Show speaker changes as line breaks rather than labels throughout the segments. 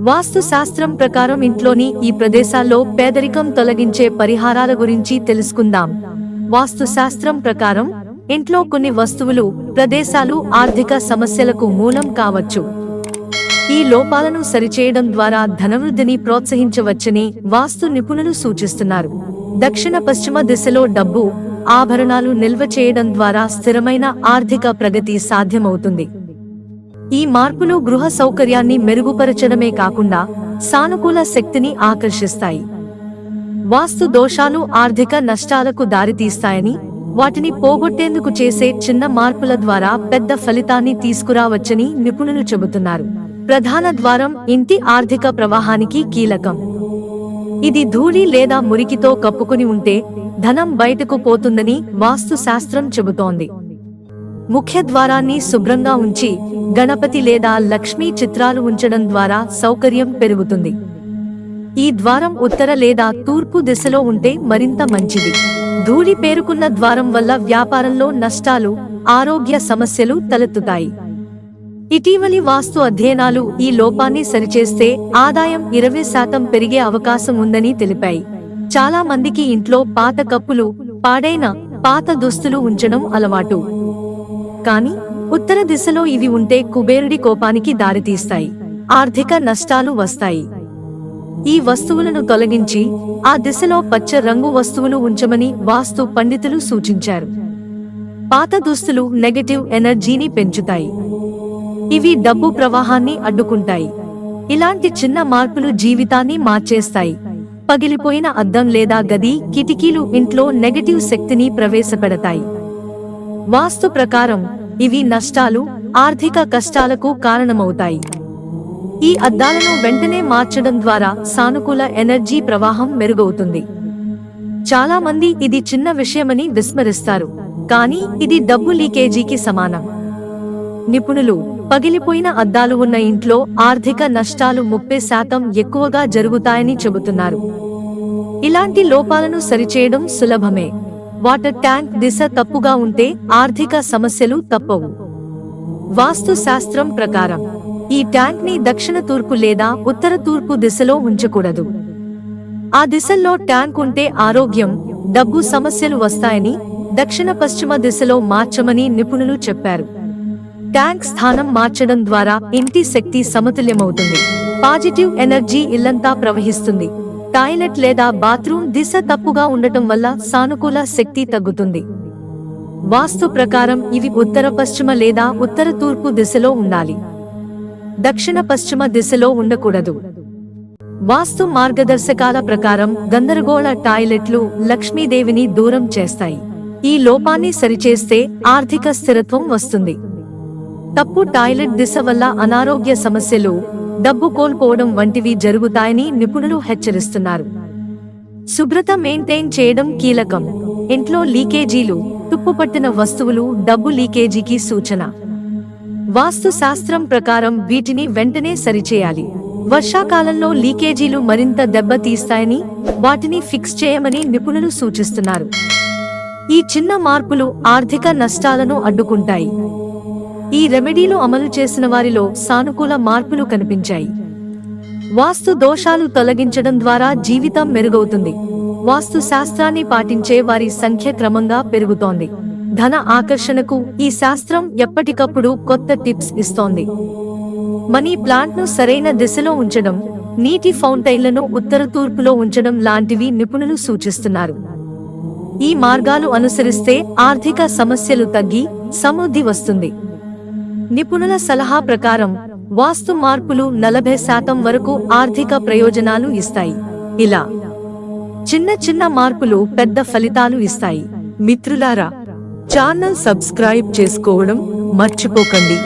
వాస్తు శాస్త్రం ప్రకారం ఇంట్లోని ఈ ప్రదేశాల్లో పేదరికం తొలగించే పరిహారాల గురించి తెలుసుకుందాం. వాస్తు శాస్త్రం ప్రకారం ఇంట్లో కొన్ని వస్తువులు ప్రదేశాలు ఆర్థిక సమస్యలకు మూలం కావచ్చు. ఈ లోపాలను సరిచేయడం ద్వారా ధనవృద్ధిని ప్రోత్సహించవచ్చని వాస్తు నిపుణులు సూచిస్తున్నారు. దక్షిణ పశ్చిమ దిశలో డబ్బు ఆభరణాలు నిల్వ చేయడం ద్వారా స్థిరమైన ఆర్థిక ప్రగతి సాధ్యమవుతుంది. ఈ మార్పులు గృహ సౌకర్యాన్ని మెరుగుపరచడమే కాకుండా సానుకూల శక్తిని ఆకర్షిస్తాయి. వాస్తు దోషాలు ఆర్థిక నష్టాలకు దారితీస్తాయని వాటిని పోగొట్టేందుకు చేసే చిన్న మార్పుల ద్వారా పెద్ద ఫలితాన్ని తీసుకురావచ్చని నిపుణులు చెబుతున్నారు. ప్రధాన ద్వారం ఇంటి ఆర్థిక ప్రవాహానికి కీలకం. ఇది ధూళి లేదా మురికితో కప్పుకుని ఉంటే ధనం బయటకు పోతుందని వాస్తు శాస్త్రం చెబుతోంది. ముఖ్య ద్వారాన్ని శుభ్రంగా ఉంచి గణపతి లేదా లక్ష్మీ చిత్రాలు ఉంచడం ద్వారా సౌకర్యం పెరుగుతుంది. ఈ ద్వారం ఉత్తర లేదా తూర్పు దిశలో ఉంటే మరింత మంచిది. ధూళి పేరుకున్న ద్వారం వల్ల వ్యాపారంలో నష్టాలు ఆరోగ్య సమస్యలు తలెత్తుతాయి. ఇటీవలి వాస్తు అధ్యయనాలు ఈ లోపాన్ని సరిచేస్తే ఆదాయం ఇరవై శాతం పెరిగే అవకాశం ఉందని తెలిపాయి. చాలా మందికి ఇంట్లో పాత కప్పులు పాడైన పాత దుస్తులు ఉంచడం అలవాటు. కానీ ఉత్తర దిశలో ఇవి ఉంటే కుబేరుడి కోపానికి దారితీస్తాయి ఆర్థిక నష్టాలు వస్తాయి. ఈ వస్తువులను తొలగించి ఆ దిశలో పచ్చ రంగు వస్తువులు ఉంచమని వాస్తు పండితులు సూచించారు. పాత దుస్తులు నెగటివ్ ఎనర్జీని పెంచుతాయి. ఇవి డబ్బు ప్రవాహాన్ని అడ్డుకుంటాయి. ఇలాంటి చిన్న మార్పులు జీవితాన్ని మార్చేస్తాయి. పగిలిపోయిన అద్దం లేదా గది కిటికీలు ఇంట్లో నెగటివ్ శక్తిని ప్రవేశపెడతాయి. వాస్తు ప్రకారం ఇవి నష్టాలు ఆర్థిక కష్టాలకు కారణమవుతాయి. ఈ అద్దాలను వెంటనే మార్చడం ద్వారా సానుకూల ఎనర్జీ ప్రవాహం మెరుగవుతుంది. చాలా మంది ఇది చిన్న విషయమని విస్మరిస్తారు కానీ ఇది డబ్బు లీకేజీకి సమానం. నిపుణులు పగిలిపోయిన అద్దాలు ఉన్న ఇంట్లో ఆర్థిక నష్టాలు ముప్పై శాతం ఎక్కువగా జరుగుతాయని చెబుతున్నారు. ఇలాంటి లోపాలను సరిచేయడం సులభమే. వాటర్ ట్యాంక్ దిశ తప్పుగా ఉంటే ఆర్థిక సమస్యలు తప్పవు. వాస్తు శాస్త్రం ప్రకారం ఈ ట్యాంక్ని దక్షిణ తూర్పు లేదా ఉత్తర తూర్పు దిశలో ఉంచకూడదు. ఆ దిశల్లో ట్యాంక్ ఉంటే ఆరోగ్యం డబ్బు సమస్యలు వస్తాయని దక్షిణ పశ్చిమ దిశలో మార్చమని నిపుణులు చెప్పారు. ట్యాంక్ స్థానం మార్చడం ద్వారా ఇంటి శక్తి సమతుల్యమవుతుంది. పాజిటివ్ ఎనర్జీ ఇల్లంతా ప్రవహిస్తుంది. టాయిలెట్ లేదా బాత్రూమ్ దిశ తప్పుగా ఉండటం వల్ల సానుకూల శక్తి తగ్గుతుంది. వాస్తు ప్రకారం ఇవి ఉత్తర పశ్చిమ లేదా ఉత్తర తూర్పు దిశలో ఉండాలి. దక్షిణ పశ్చిమ దిశలో ఉండకూడదు. వాస్తు మార్గదర్శకాల ప్రకారం గందరగోళ టాయిలెట్లు లక్ష్మీదేవిని దూరం చేస్తాయి. ఈ లోపాన్ని సరిచేస్తే ఆర్థిక స్థిరత్వం వస్తుంది. తప్పు టాయిలెట్ దిశ వల్ల అనారోగ్య సమస్యలు డబ్బు కోల్పోవడం వంటివి జరుగుతాయని నిపుణులు హెచ్చరిస్తున్నారు. శుభ్రత మెయింటైన్ చేయడం కీలకం. ఇంట్లో లీకేజీలు తుప్పుపట్టిన వస్తువులు డబ్బు లీకేజీకి సూచన. వాస్తు శాస్త్రం ప్రకారం వీటిని వెంటనే సరిచేయాలి. వర్షాకాలంలో లీకేజీలు మరింత దెబ్బతీస్తాయని వాటిని ఫిక్స్ చేయమని నిపుణులు సూచిస్తున్నారు. ఈ చిన్న మార్పులు ఆర్థిక నష్టాలను అడ్డుకుంటాయి. ఈ రెమెడీలు అమలు చేసిన వారిలో సానుకూల మార్పులు కనిపించాయి. వాస్తు దోషాలు తొలగించడం ద్వారా జీవితం మెరుగవుతుంది. వాస్తు శాస్త్రాన్ని పాటించే వారి సంఖ్య క్రమంగా పెరుగుతోంది. ధన ఆకర్షణకు ఈ శాస్త్రం ఎప్పటికప్పుడు కొత్త టిప్స్ ఇస్తోంది. మనీ ప్లాంట్ను సరైన దిశలో ఉంచడం నీటి ఫౌంటైన్లను ఉత్తర తూర్పులో ఉంచడం లాంటివి నిపుణులు సూచిస్తున్నారు. ఈ మార్గాలు అనుసరిస్తే ఆర్థిక సమస్యలు తగ్గి సమృద్ధి వస్తుంది. నిపుణుల సలహా ప్రకారం వాస్తు మార్పులు నలభై శాతం వరకు ఆర్థిక ప్రయోజనాలు ఇస్తాయి. ఇలా చిన్న చిన్న మార్పులు పెద్ద ఫలితాలు ఇస్తాయి. మిత్రులారా ఛానల్ సబ్స్క్రైబ్ చేసుకోవడం మర్చిపోకండి.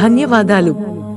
ధన్యవాదాలు.